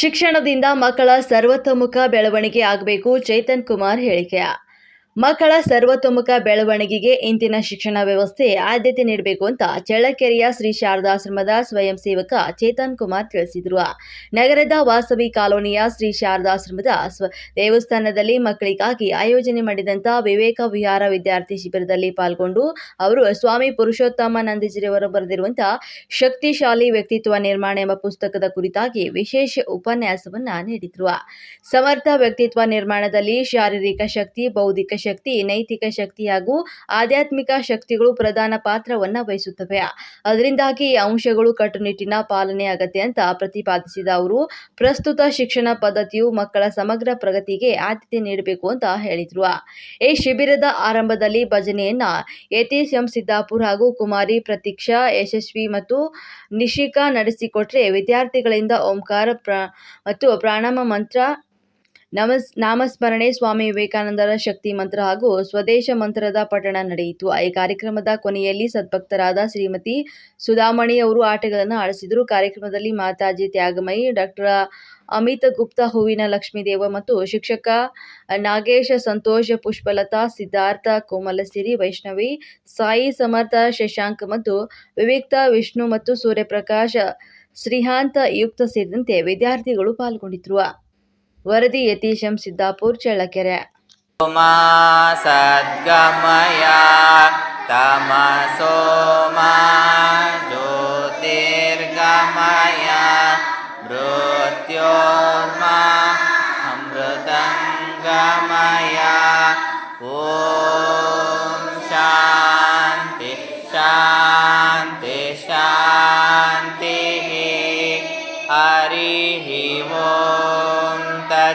ಶಿಕ್ಷಣದಿಂದ ಮಕ್ಕಳ ಸರ್ವತೋಮುಖ ಬೆಳವಣಿಗೆ ಆಗಬೇಕು ಚೇತನ್ ಕುಮಾರ್ ಹೇಳಿಕೆ. ಮಕ್ಕಳ ಸರ್ವತೋಮುಖ ಬೆಳವಣಿಗೆಗೆ ಇಂದಿನ ಶಿಕ್ಷಣ ವ್ಯವಸ್ಥೆ ಆದ್ಯತೆ ನೀಡಬೇಕು ಅಂತ ಚಳ್ಳಕೆರೆಯ ಶ್ರೀ ಶಾರದಾಶ್ರಮದ ಸ್ವಯಂ ಸೇವಕ ಚೇತನ್ ಕುಮಾರ್ ತಿಳಿಸಿದರು. ನಗರದ ವಾಸವಿ ಕಾಲೋನಿಯ ಶ್ರೀ ಶಾರದಾಶ್ರಮದ ದೇವಸ್ಥಾನದಲ್ಲಿ ಮಕ್ಕಳಿಗಾಗಿ ಆಯೋಜನೆ ಮಾಡಿದಂಥ ವಿವೇಕ ವಿಹಾರ ವಿದ್ಯಾರ್ಥಿ ಶಿಬಿರದಲ್ಲಿ ಪಾಲ್ಗೊಂಡು ಅವರು ಸ್ವಾಮಿ ಪುರುಷೋತ್ತಮ ನಂದೀಜಿರವರು ಬರೆದಿರುವಂತಹ ಶಕ್ತಿಶಾಲಿ ವ್ಯಕ್ತಿತ್ವ ನಿರ್ಮಾಣ ಎಂಬ ಪುಸ್ತಕದ ಕುರಿತಾಗಿ ವಿಶೇಷ ಉಪನ್ಯಾಸವನ್ನ ನೀಡಿದ್ರು. ಸಮರ್ಥ ವ್ಯಕ್ತಿತ್ವ ನಿರ್ಮಾಣದಲ್ಲಿ ಶಾರೀರಿಕ ಶಕ್ತಿ, ಬೌದ್ಧಿಕ ಶಕ್ತಿ, ನೈತಿಕ ಶಕ್ತಿ ಹಾಗೂ ಆಧ್ಯಾತ್ಮಿಕ ಶಕ್ತಿಗಳು ಪ್ರಧಾನ ಪಾತ್ರವನ್ನ ವಹಿಸುತ್ತವೆ. ಅದರಿಂದಾಗಿ ಈ ಅಂಶಗಳು ಕಟ್ಟುನಿಟ್ಟಿನ ಪಾಲನೆ ಅಗತ್ಯ ಅಂತ ಪ್ರತಿಪಾದಿಸಿದ ಅವರು, ಪ್ರಸ್ತುತ ಶಿಕ್ಷಣ ಪದ್ಧತಿಯು ಮಕ್ಕಳ ಸಮಗ್ರ ಪ್ರಗತಿಗೆ ಆದ್ಯತೆ ನೀಡಬೇಕು ಅಂತ ಹೇಳಿದ್ರು. ಈ ಶಿಬಿರದ ಆರಂಭದಲ್ಲಿ ಭಜನೆಯನ್ನ ಎಂ. ಸಿದ್ದಾಪುರ್ ಹಾಗೂ ಕುಮಾರಿ ಪ್ರತೀಕ್ಷಾ, ಯಶಸ್ವಿ ಮತ್ತು ನಿಶಿಕಾ ನಡೆಸಿಕೊಟ್ರೆ ವಿದ್ಯಾರ್ಥಿಗಳಿಂದ ಓಂಕಾರ ಪ್ರ ಮತ್ತು ಪ್ರಾಣಾಮ ಮಂತ್ರ ನಮಸ್ ನಾಮಸ್ಮರಣೆ ಸ್ವಾಮಿ ವಿವೇಕಾನಂದರ ಶಕ್ತಿ ಮಂತ್ರ ಹಾಗೂ ಸ್ವದೇಶ ಮಂತ್ರದ ಪಠಣ ನಡೆಯಿತು. ಈ ಕಾರ್ಯಕ್ರಮದ ಕೊನೆಯಲ್ಲಿ ಸದ್ಭಕ್ತರಾದ ಶ್ರೀಮತಿ ಸುಧಾಮಣಿ ಅವರು ಆಟಗಳನ್ನು ಆಡಿಸಿದರು. ಕಾರ್ಯಕ್ರಮದಲ್ಲಿ ಮಾತಾಜಿ ತ್ಯಾಗಮಯಿ, ಡಾಕ್ಟರ್ ಅಮಿತ್ ಗುಪ್ತಾ, ಹೂವಿನ ಲಕ್ಷ್ಮೀದೇವ ಮತ್ತು ಶಿಕ್ಷಕ ನಾಗೇಶ ಸಂತೋಷ, ಪುಷ್ಪಲತಾ, ಸಿದ್ಧಾರ್ಥ, ಕೋಮಲಸಿರಿ, ವೈಷ್ಣವಿ, ಸಾಯಿ ಸಮರ್ಥ, ಶಶಾಂಕ್ ಮತ್ತು ವಿವೇಕ್ತ, ವಿಷ್ಣು ಮತ್ತು ಸೂರ್ಯಪ್ರಕಾಶ, ಶ್ರೀಹಾಂತ ಯುಕ್ತ ಸೇರಿದಂತೆ ವಿದ್ಯಾರ್ಥಿಗಳು ಪಾಲ್ಗೊಂಡಿದ್ದರು. ವರದಿ ಯತೀಶಂ ಸಿದ್ದಾಪುರ್ ಚಳ್ಳಕೆರೆ. ಸದ್ಗಮಯ ತಮಸೋ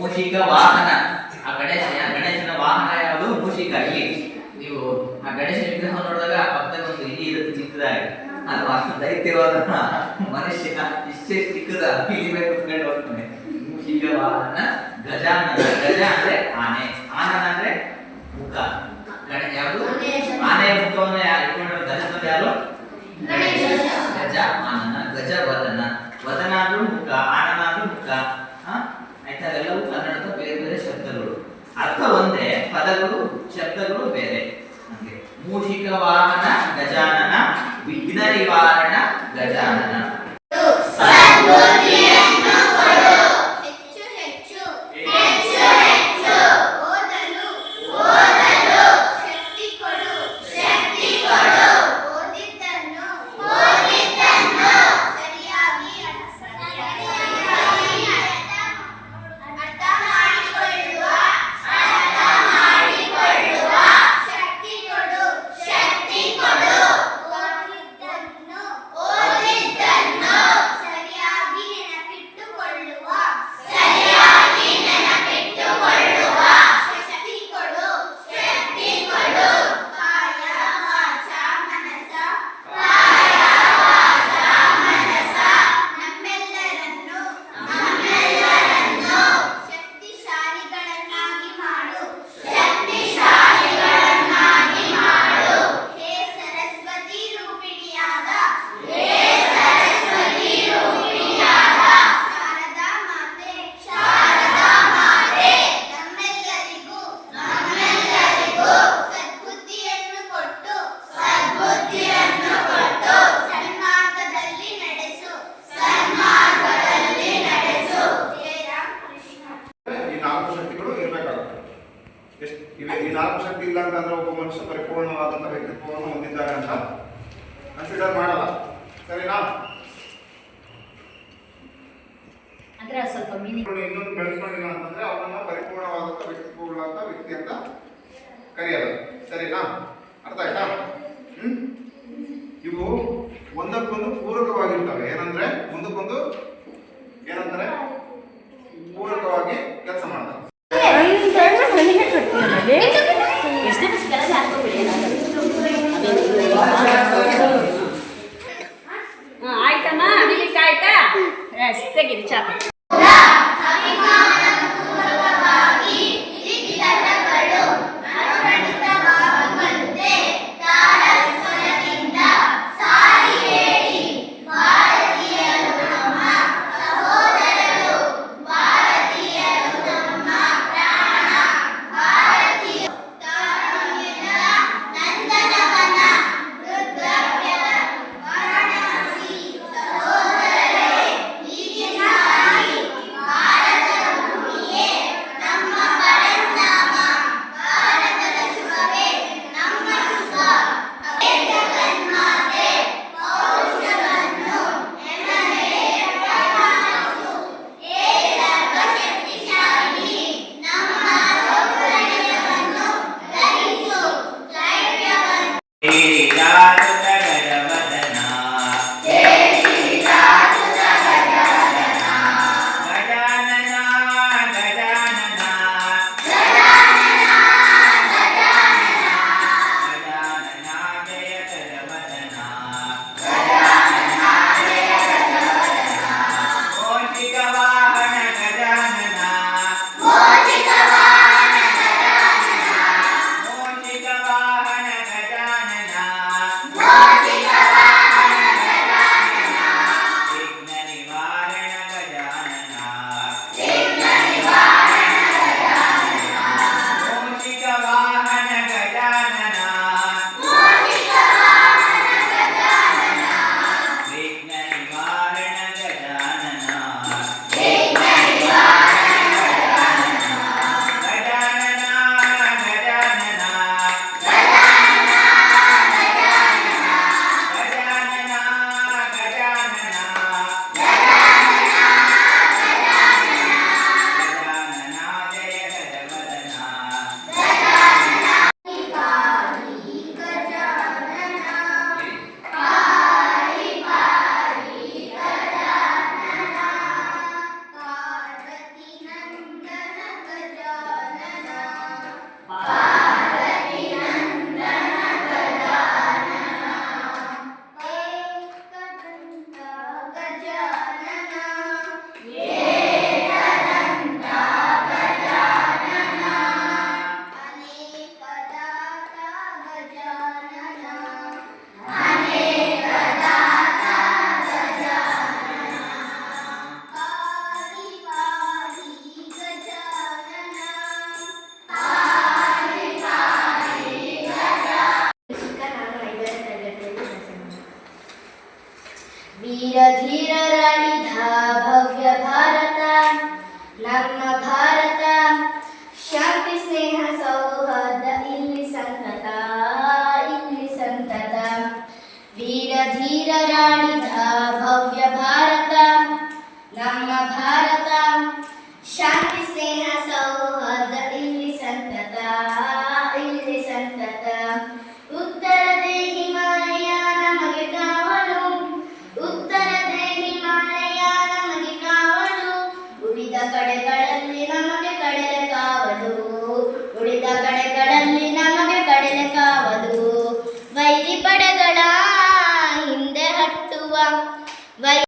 ಮೂಷಿಕ ವಾಹನ. ಆ ಗಣೇಶ ಗಣೇಶನ ವಾಹನ ಯಾವುದು? ಮೂಷಿಕ. ಇಲ್ಲಿ ನೀವು ಆ ಗಣೇಶನ ವಿಗ್ರಹ ನೋಡಿದಾಗ ಆ ಪಕ್ಕದ ಒಂದು ಇಲ್ಲಿ ಇರುತ್ತೆ ಚಿಕ್ಕದಾಗಿ. ಅದು ದೈತ್ಯವಾದ ಮನುಷ್ಯ. ಇಷ್ಟೇ ಚಿಕ್ಕದ. ಇಲ್ಲಿ ಮೇಲೆ ಕುತ್ಕೊಂಡು ಹೋಗ್ತಾನೆ. ಮೂಷಿಕ ವಾಹನ ಗಜಾನ ಗಜ ಅಂದ್ರೆ anybody. ಸರಿನಾ? ಅಂದ್ರೆ ಸ್ವಲ್ಪ ಮೀನಿಂಗ್. ಇನ್ನೊಂದು ಬೆಳೆಸ್ಕೊಂಡಿಲ್ಲ ಅಂತಂದ್ರೆ ಅವನನ್ನ ಪರಿಪೂರ್ಣವಾದಂಥ ಪರಿಪೂರ್ಣವಾದ ವ್ಯಕ್ತಿ ಅಂತ ಕರೆಯಲ್ಲ. ಸರಿನಾ? ಅರ್ಥ ಆಯ್ತಾ? ಇವು ಒಂದಕ್ಕೊಂದು ಪೂರಕವಾಗಿರ್ತವೆ. ಏನಂದ್ರೆ ಒಂದಕ್ಕೊಂದು